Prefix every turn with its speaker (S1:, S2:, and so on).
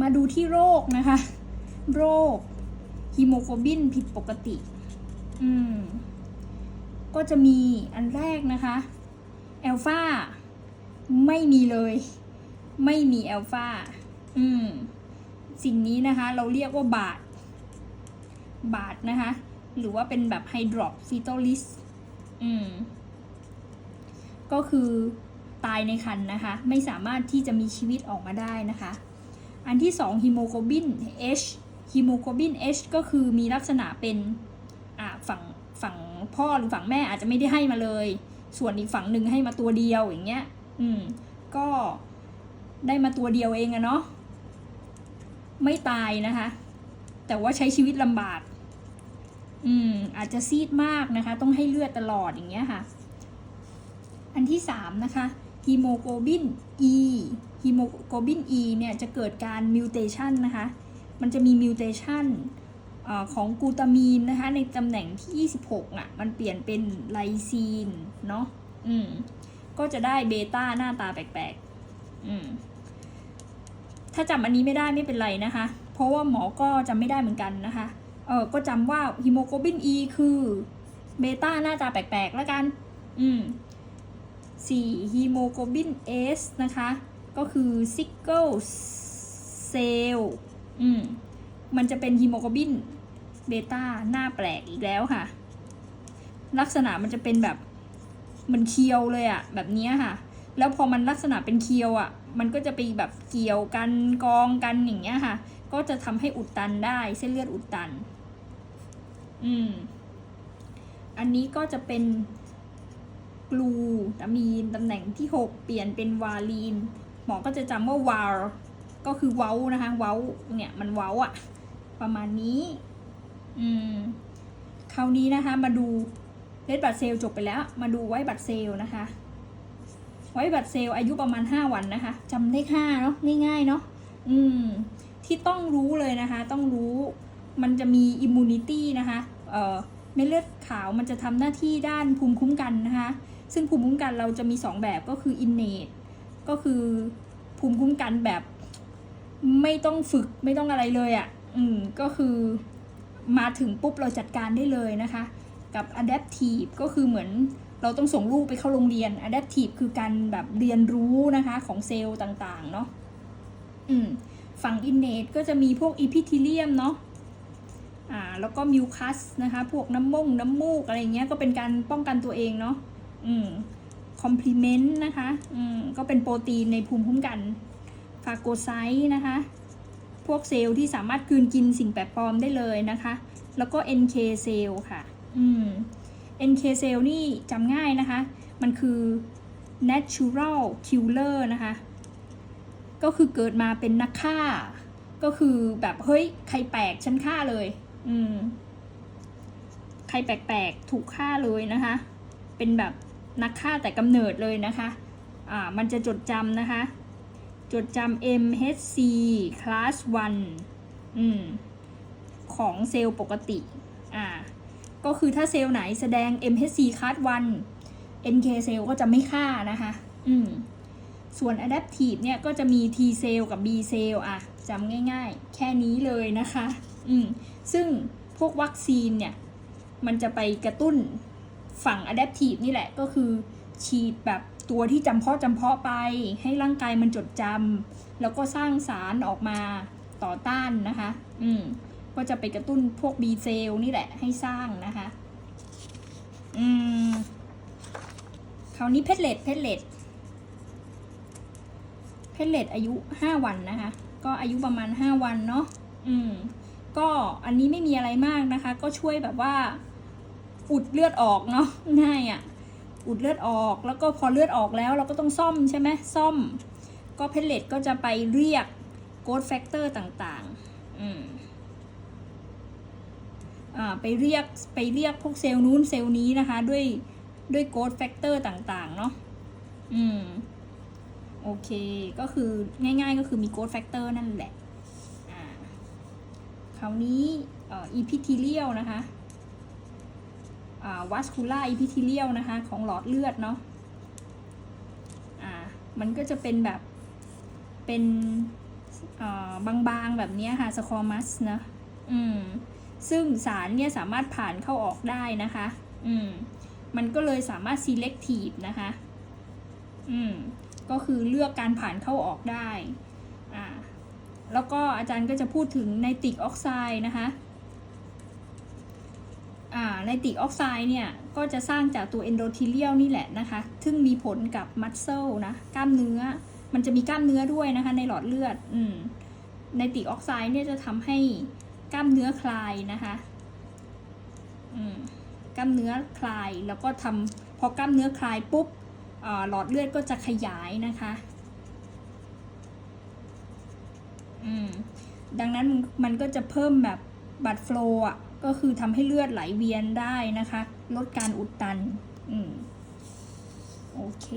S1: มาดูที่โรคนะคะ โรคฮีโมโกลบินผิดปกติ อืม ก็จะมีอันแรกนะคะแอลฟาไม่มีเลย ไม่มีแอลฟาอืม สิ่งนี้นะคะ เราเรียกว่าบาดบาดนะคะ หรือว่าเป็นแบบไฮดรอปฟีโตลิสอืม ก็คือตายในครรภ์นะคะ ไม่สามารถที่จะมีชีวิตออกมาได้นะคะ อันที่สองฮีโมโกลบิน H ฮีโมโกลบิน H ก็คือมีลักษณะเป็นฝั่งฝั่งพ่อหรือฝั่งแม่อาจจะไม่ได้ให้มาเลย ส่วนอีกฝั่งหนึ่งให้มาตัวเดียวอย่างเงี้ย อืม ก็ได้มาตัวเดียวเองอะเนาะ ไม่ตายนะคะ แต่ว่าใช้ชีวิตลำบาก อืม อาจจะซีดมากนะคะ ต้องให้เลือดตลอดอย่างเงี้ยค่ะ อันที่สามนะคะฮีโมโกลบิน E ฮีโมโกลบิน E เนี่ยจะเกิดการมิวเทชันนะคะ มันจะมีมิวเทชันของกูตามีนนะคะ ในตำแหน่งที่ 26อะ มันเปลี่ยนเป็นไลซีน เนาะอืม ก็จะได้เบต้าหน้าตาแปลกๆ อืม ถ้าจำอันนี้ไม่ได้ไม่เป็นไรนะคะ เพราะว่าหมอก็จำไม่ได้เหมือนกันนะคะ เออก็จำว่าฮีโมโกลบิน E คือเบต้าหน้าตาแปลกๆ แล้วกัน อืม4ฮีโมโกลบิน S นะคะ ก็คือซิกเกิลเซลอืมมันจะเป็นฮีโมโกลบินเบต้าหน้าแปลกอีกแล้วค่ะ ลักษณะมันจะเป็นแบบเหมันเคียวเลยอะแบบเนี้ยค่ะ แล้วพอมันลักษณะเป็นเคียวอะมันก็จะไปแบบเกี่ยวกันกองกันอย่างเงี้ยค่ะ ก็จะทำให้อุดตันได้เส้นเลือดอุดตัน อืม อันนี้ก็จะเป็นกลูตามีนตำแหน่งที่ 6 เปลี่ยนเป็นวาลีน หมอก็จะจำว่าวาลก็คือเว้านะคะเว้าเนี่ยมันเว้าอะประมาณนี้ อืมคราวนี้นะคะมาดูเลดบัตเซลจบไปแล้ว มาดูไว้บัตเซลนะคะ ไว้บัตเซลอายุประมาณ 5 วันนะคะจำเลข5เนาะง่ายๆเนาะอืมที่ต้องรู้เลยนะคะ ต้องรู้มันจะมีอิมมูนิตี้นะคะเอ่อเม็ดเลือดขาวมันจะทำหน้าที่ด้านภูมิคุ้มกันนะคะ ซึ่งภูมิคุ้มกันเราจะมี 2 แบบก็คือ innate ก็คือภูมิคุ้มกันแบบไม่ต้องฝึกไม่ต้องอะไรเลยอะ่ะ อืม ก็คือมาถึงปุ๊บเราจัดการได้เลยนะคะ กับ adaptive ก็คือเหมือนเราต้องส่งลูกไปเข้าโรงเรียน adaptive คือการแบบเรียนรู้นะคะของเซลล์ต่างๆ เนาะ อืม ฝั่ง innate ก็จะมีพวก epithelium เนาะ อ่า แล้วก็มิวคัสนะคะ พวกน้ำมูกน้ำมูกอะไรเงี้ย ก็เป็นการป้องกันตัวเองเนาะ อืม คอมพลีเมนต์นะคะอืมก็เป็นโปรตีนในภูมิคุ้มกันฟาโกไซต์นะคะ พวกเซลล์ที่สามารถกลืนกินสิ่งแปลกปลอมได้เลยนะคะ แล้วก็ NK เซลล์ค่ะอืม NK เซลล์นี่จำง่ายนะคะ มันคือ natural killer นะคะ ก็คือเกิดมาเป็นนักฆ่า ก็คือแบบเฮ้ยใครแปลกฉันฆ่าเลย อืม ใครแปลกๆถูกฆ่าเลยนะคะ เป็นแบบ นักฆ่าแต่กำเนิดเลยนะคะอ่ามันจะจดจำนะคะ จดจำ MHC class 1อืมของเซลล์ปกติอ่าก็คือถ้าเซลล์ไหนแสดง MHC class 1 NK เซลล์ก็จะไม่ฆ่านะคะอืมส่วน adaptive เนี่ยก็จะมี T เซลล์กับ B เซลล์อะจำง่ายๆ แค่นี้เลยนะคะ อืมซึ่งพวกวัคซีนเนี่ย มันจะไปกระตุ้น ฝั่ง adaptive นี่แหละก็คือฉีดแบบตัวที่จำเพาะจำเพาะไป ให้ร่างกายมันจดจำแล้วก็สร้างสารออกมาต่อต้านนะคะ อืม ก็จะไปกระตุ้นพวก B เซลนี่แหละให้สร้างนะคะ อืม คราวนี้เพชเลตเพชเลตเพชเลตอายุ 5 วันนะคะ ก็อายุประมาณ 5 วันเนาะ อืม ก็อันนี้ไม่มีอะไรมากนะคะ ก็ช่วยแบบว่า อุดเลือดออกเนาะง่ายอะ่ะอุดเลือดออกแล้วก็พอเลือดออกแล้วเราก็ต้องซ่อมใช่ไหมซ่อม ก็เพลเลตก็จะไปเรียกโกดแฟกเตอร์ต่างๆอืมอ่าไปเรียกไปเรียกพวกเซลล์นู้นเซลล์นี้นะคะ ด้วยด้วยโกดแฟกเตอร์ต่างๆ เนาะอืมโอเค ก็คือง่ายๆก็คือมีโกดแฟกเตอร์นั่นแหละอ่าคราวนี้เอ่อ epithelial นะคะ วัสคูล่าอีพิทิเลียลนะคะของหลอดเลือดเนาะมันก็จะเป็นแบบเป็นบางๆแบบนี้ค่ะสคอมัสนะอืมซึ่งสารเนี่ยสามารถผ่านเข้าออกได้นะคะ อืมมันก็เลยสามารถ selective นะคะ อืมก็คือเลือกการผ่านเข้าออกได้อ่าแล้วก็อาจารย์ก็จะพูดถึงไนตริกออกไซด์นะคะ ไนติกออกไซด์เนี่ย ก็จะสร้างจากตัวเอนโดทีเลียลนี่แหละนะคะ ซึ่งมีผลกับมัสเซลนะ กล้ามเนื้อ มันจะมีกล้ามเนื้อด้วยนะคะ ในหลอดเลือดอืมไนติกออกไซด์เนี่ยจะทำให้กล้ามเนื้อคลายนะคะอืมกล้ามเนื้อคลาย แล้วก็ทำพอกล้ามเนื้อคลายปุ๊บหลอดเลือดก็จะขยายนะคะอืมดังนั้นมันก็จะเพิ่มแบบบัตรโฟลอะ ก็คือทำให้เลือดไหลเวียนได้นะคะ ลดการอุดตัน อืม โอเค